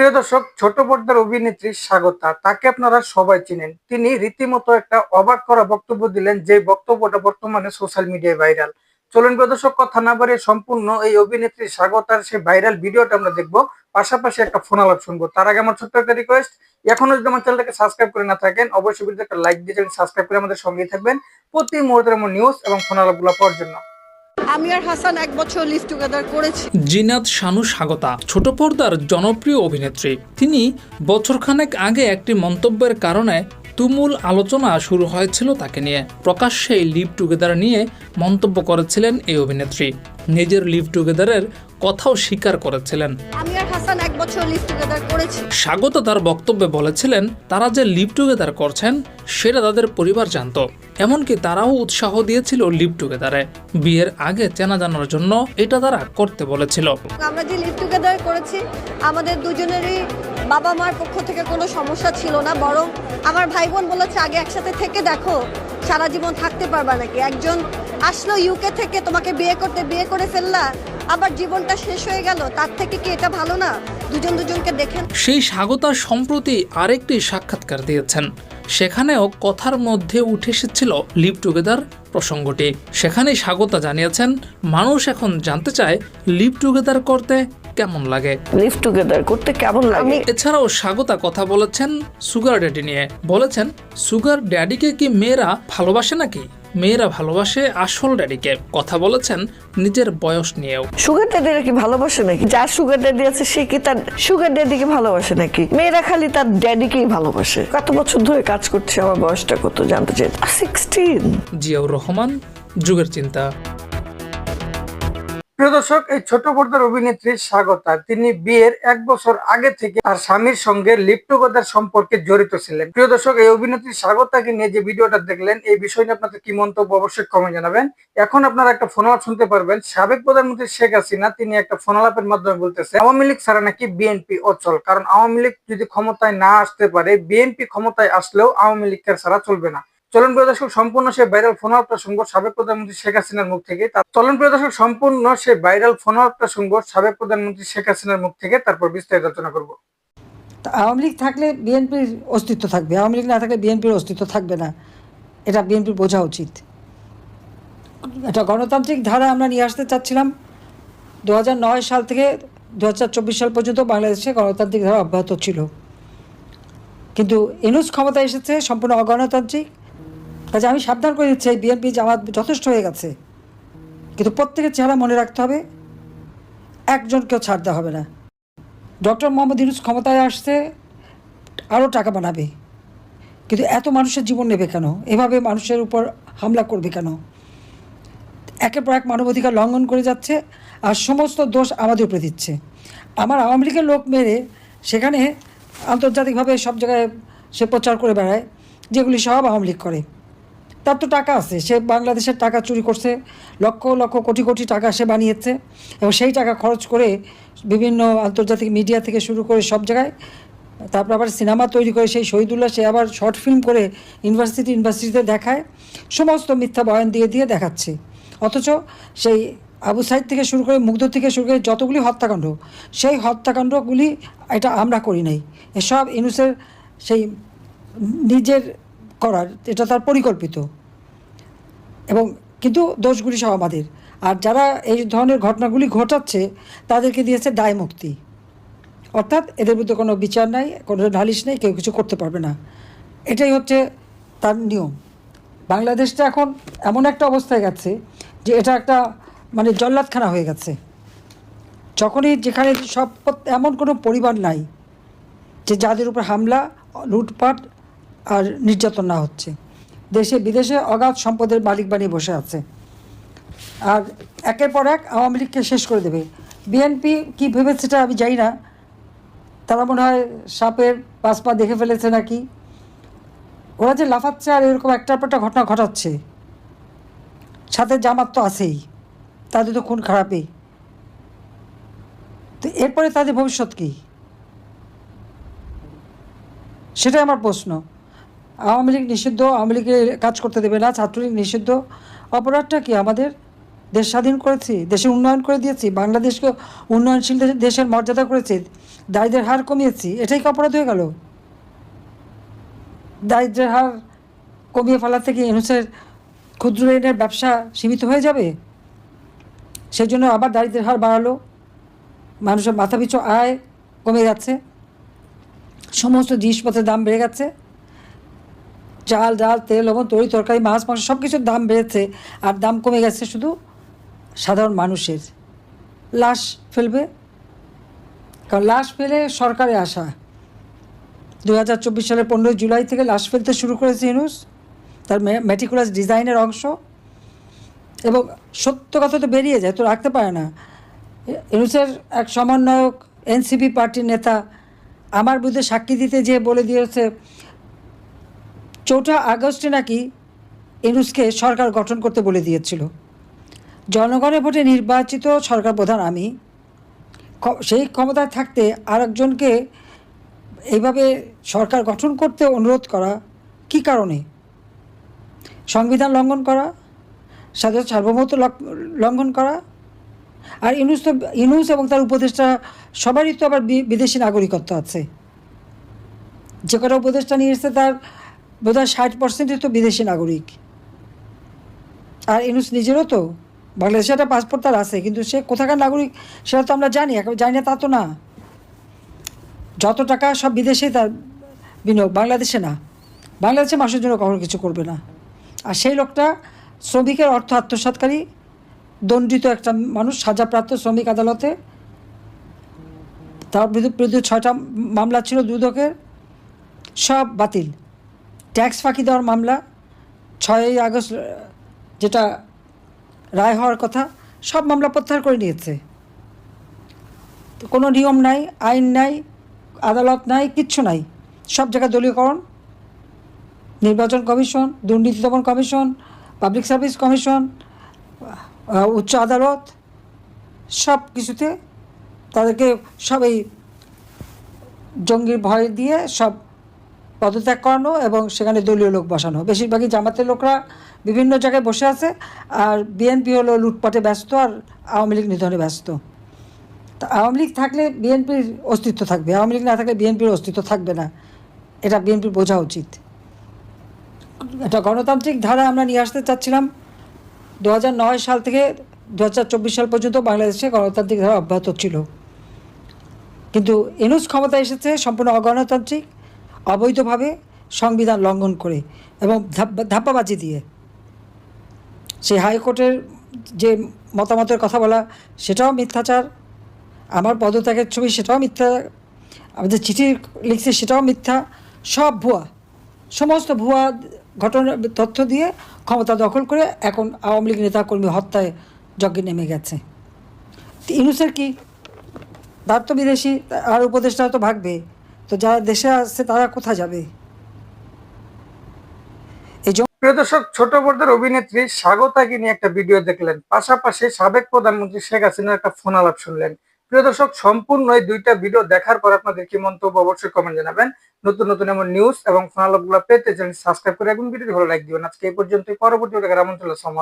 প্রিয় দর্শক, ছোট পর্দার অভিনেত্রী স্বাগতা। তাকে আপনারা সবাই চিনেন। তিনি রীতিমতো একটা অবাক করা বক্তব্য দিলেন, যে বক্তব্যটা বর্তমানে সোশ্যাল মিডিয়ায় ভাইরাল চলুন প্রিয় দর্শক, কথা না বাড়িয়ে সম্পূর্ণ এই অভিনেত্রী স্বাগতার সেই ভাইরাল ভিডিওটা আমরা দেখব। পাশাপাশি একটা ফোন আলাপ শুনব। তার আগে আমার ছোট্ট একটা রিকোয়েস্ট এখনও যদি আমার চ্যানেলটাকে সাবস্ক্রাইব করে না থাকেন, অবশ্যই ভিডিওতে একটা লাইক দিয়ে সাবস্ক্রাইব করে আমাদের সঙ্গেই থাকবেন। প্রতি মুহূর্তের আমার নিউজ এবং ফোন আলাপগুলো পাওয়ার জন্য। আমি আর হাসান এক বছর লিভ টুগেদার করেছি। জিনাত শানু স্বাগতা। ছোট পর্দার জনপ্রিয় অভিনেত্রী। তিনি বছরখানেক আগে একটি মন্তব্যের কারণে তুমুল আলোচনা শুরু হয়েছিল তাকে নিয়ে। প্রকাশ্যে লিভ টুগেদার নিয়ে মন্তব্য করেছিলেন এই অভিনেত্রী। নিজের লিভ টুগেদারের কথাও স্বীকার করেছিলেন। আমি আর হাসান এক বছর লিভ টুগেদার করেছি। স্বাগত তার বক্তব্যে বলেছিলেন তারা যে লিভ টুগেদার করছেন সেটা তাদের পরিবার জানত। এমনকি তারাও উৎসাহ দিয়েছিল লিভ টুগেদারে বিয়ের আগে চেনা জানার জন্য এটা তারা করতে বলেছিল। আমরা যে লিভ টুগেদার করেছি আমাদের দুজনেরই বাবা মার পক্ষ থেকে কোনো সমস্যা ছিল না বরং আমার ভাই বোন বলেছে আগে একসাথে থেকে দেখো সারা জীবন থাকতে পারবা নাকি? একজন আসলো ইউকে থেকে তোমাকে বিয়ে করতে বিয়ে করে ফেললা। আবার জীবনটা শেষ হয়ে গেল তার থেকে কি এটা ভালো না? দুজন দুজনকে দেখেন। সেই স্বাগতা সম্প্রতি আরেকটি সাক্ষাৎকার দিয়েছেন। সেখানেও কথার মধ্যে উঠে এসেছিল লিভ টুগেদার প্রসঙ্গটি। সেখানেই স্বাগতা জানিয়েছেন মানুষ এখন জানতে চায় লিভ টুগেদার করতে কেমন লাগে। লিভ টুগেদার করতে কেমন লাগে? এছাড়াও স্বাগতা কথা বলেছেন সুগার ড্যাডি নিয়ে। বলেছেন সুগার ড্যাডিকে কি মেয়েরা ভালোবাসে নাকি? মেয়েরা ভালোবাসে আসল ড্যাডিকে। কথা বলেছেন নিজের বয়স নিয়েও। সুগার ড্যাডিরা কি ভালোবাসে নাকি? যার সুগার ড্যাডি আছে সে কি তার সুগার ড্যাডিকে ভালোবাসে নাকি? মেয়েরা খালি তার ড্যাডিকেই ভালোবাসে। কত বছর ধরে কাজ করছে আমার বয়সটা কত জানতে চাই। সিক্সটিন জিয়াউর রহমান যুগের চিন্তা। প্রিয় দর্শক, এই ছোট পর্দার অভিনেত্রী স্বাগতা। তিনি বিয়ের এক বছর আগে থেকে তার স্বামীর সঙ্গে লিপ্টগতার সম্পর্কে জড়িত ছিলেন। প্রিয় দর্শক, এই অভিনেত্রী স্বাগতাকে নিয়ে যে ভিডিওটা দেখলেন, এই বিষয় নিয়ে আপনাদের কি মন্তব্য অবশ্যই কমে জানাবেন। এখন আপনারা একটা ফোন শুনতে পারবেন। সাবেক প্রধানমন্ত্রী শেখ হাসিনা, তিনি একটা ফোন আলাপের মাধ্যমে বলতেছে, আওয়ামী লীগ ছাড়া নাকি বিএনপি অচল? কারণ আওয়ামী লীগ যদি ক্ষমতায় না আসতে পারে বিএনপি ক্ষমতায় আসলেও আওয়ামী লীগের ছাড়া চলবে না। চলন প্রিয় দর্শক, সম্পূর্ণ সে ভাইরাল ফোন আউট প্রসঙ্গ সাবেক প্রধানমন্ত্রী শেখ হাসিনার মুখ থেকে তার চলন প্রিয় দর্শক, সম্পূর্ণ সে ভাইরাল ফোন আউট প্রসঙ্গ সাবেক প্রধানমন্ত্রী শেখ হাসিনার মুখ থেকে তারপর বিস্তারিত আলোচনা করব। আওয়ামী লীগ থাকলে বিএনপির অস্তিত্ব থাকবে, আওয়ামী লীগ না থাকলে বিএনপির অস্তিত্ব থাকবে না। এটা বিএনপির বোঝা উচিত। একটা গণতান্ত্রিক ধারা আমরা নিয়ে আসতে চাচ্ছিলাম। দু সাল থেকে দু হাজার চব্বিশ সাল পর্যন্ত বাংলাদেশে গণতান্ত্রিক ধারা অব্যাহত ছিল। কিন্তু এনুস ক্ষমতা এসেছে, সম্পূর্ণ অগণতান্ত্রিক। কাজে আমি সাবধান করে দিচ্ছি বিএনপি জামাত যথেষ্ট হয়ে গেছে। কিন্তু প্রত্যেকের চেহারা মনে রাখতে হবে, একজনকেও ছাড় দেওয়া হবে না। ডক্টর মোহাম্মদ ইউনুস ক্ষমতায় আসছে, আরও টাকা বানাবে। কিন্তু এত মানুষের জীবন নেবে কেন? এভাবে মানুষের উপর হামলা করবে কেন? একের পর এক মানবাধিকার লঙ্ঘন করে যাচ্ছে, আর সমস্ত দোষ আমাদের উপরে দিচ্ছে। আমার আওয়ামী লীগের লোক মেরে সেখানে আন্তর্জাতিকভাবে সব জায়গায় সে প্রচার করে বেড়ায়, যেগুলি সব আওয়ামী লীগ করে। তার তো টাকা আছে, সে বাংলাদেশের টাকা চুরি করছে, লক্ষ লক্ষ কোটি কোটি টাকা সে বানিয়েছে এবং সেই টাকা খরচ করে বিভিন্ন আন্তর্জাতিক মিডিয়া থেকে শুরু করে সব জায়গায় তারপর আবার সিনেমা তৈরি করে, সেই শহীদুল্লাহ সে আবার শর্ট ফিল্ম করে ইউনিভার্সিটি ইউনিভার্সিটিতে দেখায়, সমস্ত মিথ্যা বয়ান দিয়ে দিয়ে দেখাচ্ছে। অথচ সেই আবু সাইদ থেকে শুরু করে, মুগ্ধ থেকে শুরু করে যতগুলি হত্যাকাণ্ড, সেই হত্যাকাণ্ডগুলি এটা আমরা করি নাই। এসব ইনুসের সেই নিজের করার, এটা তার পরিকল্পিত। এবং কিন্তু দোষগুলি সব আমাদের। আর যারা এই ধরনের ঘটনাগুলি ঘটাচ্ছে, তাদেরকে দিয়েছে দায় মুক্তি। অর্থাৎ এদের মধ্যে কোনো বিচার নাই, কোনো নালিশ নেই, কেউ কিছু করতে পারবে না। এটাই হচ্ছে তার নিয়ম। বাংলাদেশটা এখন এমন একটা অবস্থায় গেছে যে এটা একটা মানে জল্লাদখানা হয়ে গেছে। যখনই যেখানে সব, এমন কোনো পরিবার নাই যে যাদের উপর হামলা, লুটপাট আর নির্যাতন না হচ্ছে। দেশে, বিদেশে অগাধ সম্পদের মালিক বানিয়ে বসে আছে। আর একের পর এক আওয়ামী লীগকে শেষ করে দেবে। বিএনপি কী ভেবেছে সেটা আমি জানি না। তারা মনে হয় সাপের পাঁচ পা দেখে ফেলেছে নাকি? ওরা যে লাফাচ্ছে আর এরকম একটার পর একটা ঘটনা ঘটাচ্ছে। সাথে জামাত তো আছেই। তাদের তো খুন খারাপই। তো এরপরে তাদের ভবিষ্যৎ কী? সেটাই আমার প্রশ্ন। আওয়ামী লীগ নিষিদ্ধ, আওয়ামী লীগের কাজ করতে দেবে না, ছাত্রলীগ নিষিদ্ধ। অপরাধটা কি? আমাদের দেশ স্বাধীন করেছি দেশের উন্নয়ন করে দিয়েছি, বাংলাদেশকে উন্নয়নশীল দেশের মর্যাদা করেছি দারিদ্রের হার কমিয়েছি, এটাই কি অপরাধ হয়ে গেল? দারিদ্রের হার কমিয়ে ফেলা থেকে ইউনুসের ক্ষুদ্র ঋণের ব্যবসা সীমিত হয়ে যাবে? সেই জন্য আবার দারিদ্রের হার বাড়ালো, মানুষের মাথাপিছু আয় কমে যাচ্ছে, সমস্ত জিনিসপত্রের দাম বেড়ে গেছে। চাল, ডাল, তেল, লবণ, তরি, তরকারি, মাছ, মাংস সব কিছুর দাম বেড়েছে আর দাম কমে গেছে শুধু সাধারণ মানুষের। লাশ ফেলবে? কারণ লাশ ফেলে সরকারে আসা। দু হাজার চব্বিশ সালের পনেরোই জুলাই থেকে লাশ ফেলতে শুরু করেছে ইনুস তার মেটিকুলাস ডিজাইনের অংশ। এবং সত্য কথা তো বেরিয়ে যায়, তো রাখতে পারে না। ইনুসের এক সমন্বয়ক, এনসিপি পার্টির নেতা, আমার বিরুদ্ধে সাক্ষী দিতে যেয়ে বলে দিয়েছে চৌঠা আগস্টে নাকি ইনুসকে সরকার গঠন করতে বলে দিয়েছিল। জনগণের ভোটে নির্বাচিত সরকার প্রধান আমি। সেই ক্ষমতায় থাকতে আরেকজনকে এইভাবে সরকার গঠন করতে অনুরোধ করা কি কারণে? সংবিধান লঙ্ঘন করা স্বাধীন সার্বভৌমত্ব লঙ্ঘন করা, আর ইনুস তো ইনুস এবং তার উপদেষ্টা সবারই তো আবার বিদেশি নাগরিকত্ব আছে। যে কটা উপদেষ্টা নিয়ে এসছে তার বোধহয় ষাট পার্সেন্টই তো বিদেশি নাগরিক। আর ইনুস নিজেরও তো। বাংলাদেশে একটা পাসপোর্ট তার আছে, কিন্তু সে কোথাকার নাগরিক সেটা তো আমরা জানি, একেবারে জানি না, তা তো না। যত টাকা সব বিদেশে তার বিনিয়োগ, বাংলাদেশে না। বাংলাদেশে মানুষের জন্য কখনো কিছু করবে না। আর সেই লোকটা শ্রমিকের অর্থ আত্মসাৎকারী, দণ্ডিত একটা মানুষ, সাজাপ্রাপ্ত শ্রমিক আদালতে। তার বিরুদ্ধে ছয়টা মামলা ছিল দুদকের। সব বাতিল। ট্যাক্স ফাঁকি দেওয়ার মামলা, ছয়ই আগস্ট, যেটা রায় হওয়ার কথা, সব মামলা প্রত্যাহার করে নিয়েছে। তো কোনো নিয়ম নাই, আইন নাই, আদালত নাই, কিচ্ছু নাই। সব জায়গায় দলীয়করণ, নির্বাচন কমিশন, দুর্নীতি দমন কমিশন, পাবলিক সার্ভিস কমিশন উচ্চ আদালত, সব কিছুতে তাদেরকে সব এই জঙ্গির ভয় দিয়ে সব পদত্যাগ করানো এবং সেখানে দলীয় লোক বসানো। বেশিরভাগই জামাতের লোকরা বিভিন্ন জায়গায় বসে আছে আর বিএনপি হলো লুটপাটে ব্যস্ত আর আওয়ামী লীগ নিধনে ব্যস্ত। তা আওয়ামী লীগ থাকলে বিএনপির অস্তিত্ব থাকবে, আওয়ামী লীগ না থাকলে বিএনপির অস্তিত্ব থাকবে না। এটা বিএনপির বোঝা উচিত। একটা গণতান্ত্রিক ধারা আমরা নিয়ে আসতে চাচ্ছিলাম। দু সাল থেকে দু হাজার চব্বিশ সাল পর্যন্ত বাংলাদেশে গণতান্ত্রিক ধারা অব্যাহত ছিল। কিন্তু এনুস ক্ষমতা এসেছে সম্পূর্ণ অগণতান্ত্রিক। অবৈধভাবে সংবিধান লঙ্ঘন করে এবং ধাপ্পা- ধাপ্পাবাজি দিয়ে। সেই হাইকোর্টের যে মতামতের কথা বলা, সেটাও মিথ্যাচার। আমার পদত্যাগের ছবি সেটাও মিথ্যা। আমাদের চিঠি লিখছে সেটাও মিথ্যা। সব ভুয়া। সমস্ত ভুয়া ঘটনা, তথ্য দিয়ে ক্ষমতা দখল করে এখন আওয়ামী লীগ নেতাকর্মী হত্যায় যজ্ঞে নেমে গেছে। ইনুসের কি? তার তো বিদেশি আর উপদেষ্টা তো ভাগবে। তো যারা দেশে আসছে তারা কোথায় যাবে? প্রিয় দর্শক, ছোট পর্দার অভিনেত্রী স্বাগতাকে নিয়ে একটা ভিডিও দেখলেন। পাশাপাশি সাবেক প্রধানমন্ত্রী শেখ হাসিনার একটা ফোন আলাপ শুনলেন। প্রিয় দর্শক, সম্পূর্ণ এই দুইটা ভিডিও দেখার পর আপনাদের কি মন্তব্য অবশ্যই কমেন্ট জানাবেন। নতুন নতুন এমন নিউজ এবং ফোন আলাপগুলো পেতে চ্যানেল সাবস্ক্রাইব করে ভালো লাইক দিবেন। আজকে এই পর্যন্ত পরবর্তী আমন্ত্রণ আসসালামু